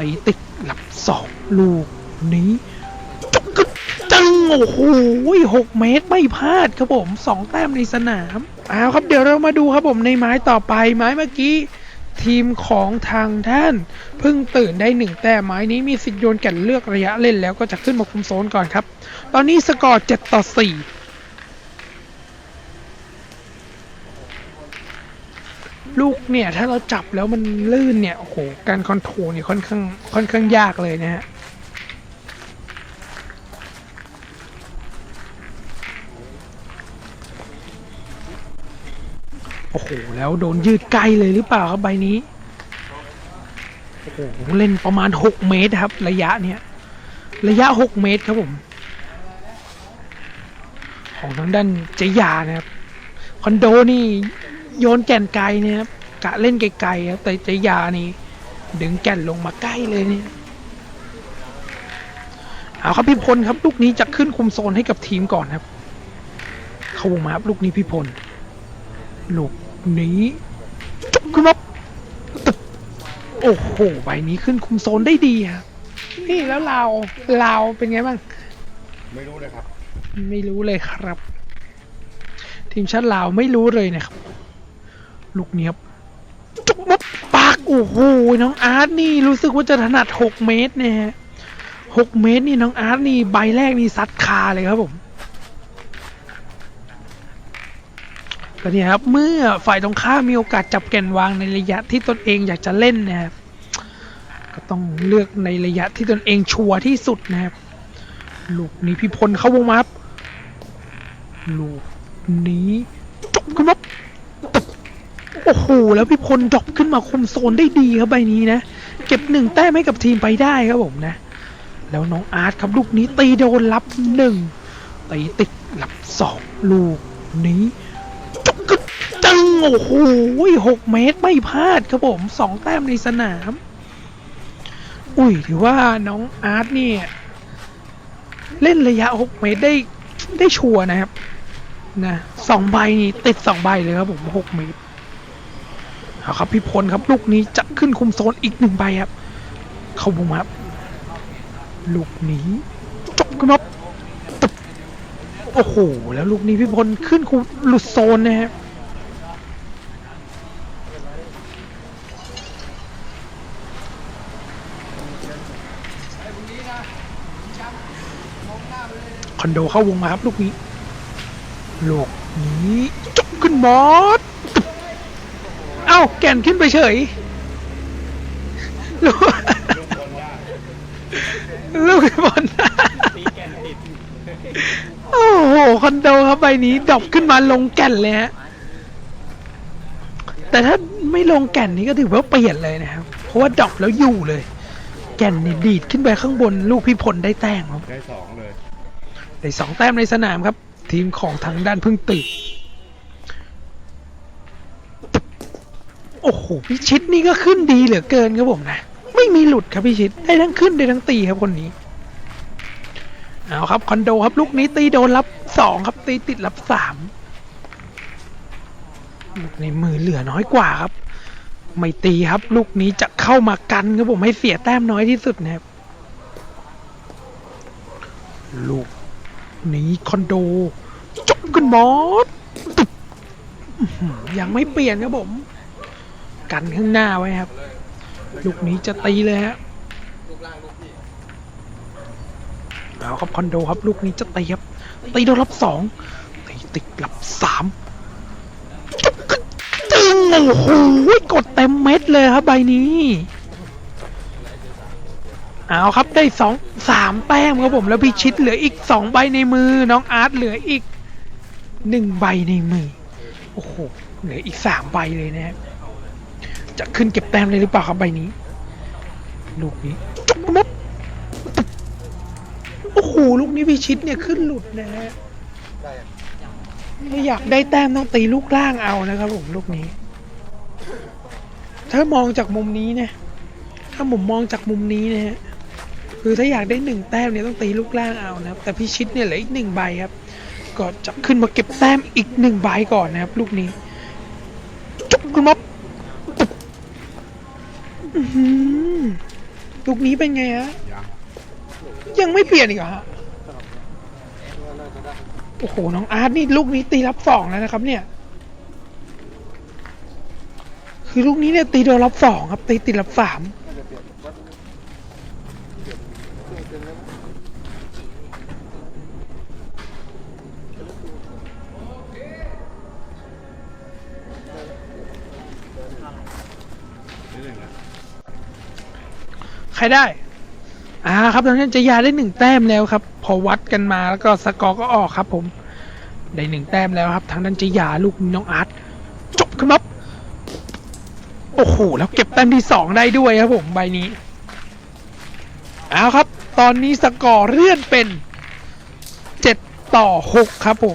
ตีติดหลับสองลูกนี้จุกจังโอ้โหหกเมตรไม่พลาดครับผมสองแต้มในสนามเอาครับเดี๋ยวเรามาดูครับผมในไม้ต่อไปไม้เมื่อกี้ ทีมของทางท่านเพิ่งตื่นได้หนึ่งแต้มไม้นี้มีสิทธิ์โยนแก่นเลือกระยะเล่นแล้วก็จะขึ้นมาคุมโซนก่อนครับ ตอนนี้สกอร์7ต่อ4 ลูกเนี่ย ถ้าเราจับแล้วมันลื่นเนี่ย โอ้โห การคอนโทรลเนี่ยค่อนข้างค่อนข้างยากเลยนะฮะโอ้โห แล้วโดนยืดไกลเลยหรือเปล่าครับใบนี้ โอ้โห เล่นประมาณ 6 เมตรครับ ระยะเนี่ยระยะ 6 เมตรครับผม ของทางด้านเจยานะครับ คอนโดนี่ โยนแก่นไกลนะครับกะเล่นไกลๆครับแต่เจยานี่ดึงแก่นลงมาใกล้เลยเนี่ยเอาครับพี่พลครับลูกนี้จะขึ้นคุมโซนให้กับทีมก่อนครับ เข้าวงมาครับลูกนี้พี่พลลูกนี้จุกขึ้นมาตึ๊บโอ้โหใบนี้ขึ้นคุมโซนได้ดีครับนี่แล้วเราเราเป็นไงบ้าง ไม่รู้เลยครับ ไม่รู้เลยครับ ทีมชาติลาวไม่รู้เลยนะครับ ลูกเนี้ยบจุกมับปากโอ้โหน้องอาร์ตนี่รู้สึกว่าจะถนัดหกเมตรเนี่ยหกเมตรนี่น้องอาร์ตนี่ใบแรกนี่ซัดคาเลยครับผมก็เนี่ยครับเมื่อฝ่ายตรงข้ามมีโอกาสจับแก่นวางในระยะที่ตนเองอยากจะเล่นนะครับก็ต้องเลือกในระยะที่ตนเองชัวร์ที่สุดนะครับลูกนี้พี่พลเข้าวงมาครับลูกนี้จบขึ้นมาตึ๊บ โอ้โหแล้วพี่พลดรอปขึ้นมาคุมโซนได้ดีครับใบนี้นะ เก็บหนึ่งแต้มให้กับทีมไปได้ครับผมนะ แล้วน้องอาร์ตครับลูกนี้ตีโดนรับหนึ่งตีติดรับสองลูกนี้จบกึจังโอ้โหหกเมตรไม่พลาดครับผมสองแต้มในสนาม อุ้ยถือว่าน้องอาร์ตเนี่ยเล่นระยะ6เมตรได้ได้ชัวร์นะครับนะสองใบนี่ติดสองใบเลยครับผม6เมตร เอาครับพี่พลครับ ลูกนี้จะขึ้นคุมโซนอีกหนึ่งใบครับ เข้าบุมครับ ลูกนี้จบขึ้นมาตึบโอ้โห แล้วลูกนี้พี่พลขึ้นคุมหลุดโซนนะครับคอนโดเข้าวงมาครับ ลูกนี้ ลูกนี้จบขึ้นมอสาแก่นขึ้นไปเฉยลูกลูกบอลโอ้โหคอนโดครับใบนี้ดรอปขึ้นมาลงแก่นเลยฮะแต่ถ้าไม่ลงแก่นนี้ก็ถือว่าเปลี่ยนเลยนะครับ เพราะว่าดรอปแล้วอยู่เลย แก่นนี่ดีดขึ้นไปข้างบน ลูกพี่พลได้แต้มครับได้สองเลยได้สองแต้มในสนามครับ ทีมของทางด้านพึ่งตื่น โอ้โหพิชิตนี่ก็ขึ้นดีเหลือเกินครับผมนะ ไม่มีหลุดครับพิชิตได้ทั้งขึ้นได้ทั้งตีครับคนนี้เอาครับคอนโดครับลูกนี้ตีโดนรับสองครับตีติดรับสามลูกในมือเหลือน้อยกว่าครับ ไม่ตีครับ ลูกนี้จะเข้ามากันครับผมให้เสียแต้มน้อยที่สุดนะครับลูกนี้คอนโดจบกันหมดตึ๊บอสยังไม่เปลี่ยนครับผม กันข้างหน้าไว้ครับ ลูกนี้จะตีเลยฮะเอาครับคอนโดครับลูกนี้จะตีครับตีโดนรับสองตีติดรับสามจึงโอ้โหกดเต็มเม็ดเลยครับใบนี้เอาครับได้สองสามแต้มครับผมแล้วพี่ชิดเหลืออีกสองใบในมือ น้องอาร์ตเหลืออีกหนึ่งใบในมือ โอ้โหเหลืออีกสามใบเลยนะครับ จะขึ้นเก็บแต้มเลยหรือเปล่าครับใบนี้ ลูกนี้จุกมุดโอ้โหลูกนี้พี่ชิดเนี่ยขึ้นหลุดนะฮะไม่อยากได้แต้มต้องตีลูกล่างเอานะครับผมลูกนี้ ถ้ามองจากมุมนี้นะถ้าผมมองจากมุมนี้นะฮะคือถ้าอยากได้หนึ่งแต้มเนี่ยต้องตีลูกล่างเอานะครับ แต่พี่ชิดเนี่ยเหลืออีกหนึ่งใบครับ ก็จะขึ้นมาเก็บแต้มอีกหนึ่งใบก่อนนะครับ ลูกนี้จุกขึ้นมาตึ๊บ ลูกนี้เป็นไงฮะยังยังไม่เปลี่ยนอีกเหรอฮะ โอ้โห น้องอาร์ตนี่ลูกนี้ตีรับสองแล้วนะครับ เนี่ย คือลูกนี้เนี่ยตีโดนรับสองครับ ตีติดรับสาม ครได้อ่าครับทางนั้จะยาได้หนึ่งแต้มแล้วครับ พอวัดกันมาแล้วก็สกอร์ก็ออกครับ ผม ได้หนึ่งแต้มแล้วครับ ทางนั้นจะยาลูกน้องอาร์ตจบครับ โอ้โหแล้วเก็บแต้มที่สองได้ด้วยครับผมใบนี้เอาครับ ตอนนี้สกอร์เลื่อนเป็นเจ็ดต่อหกครับผม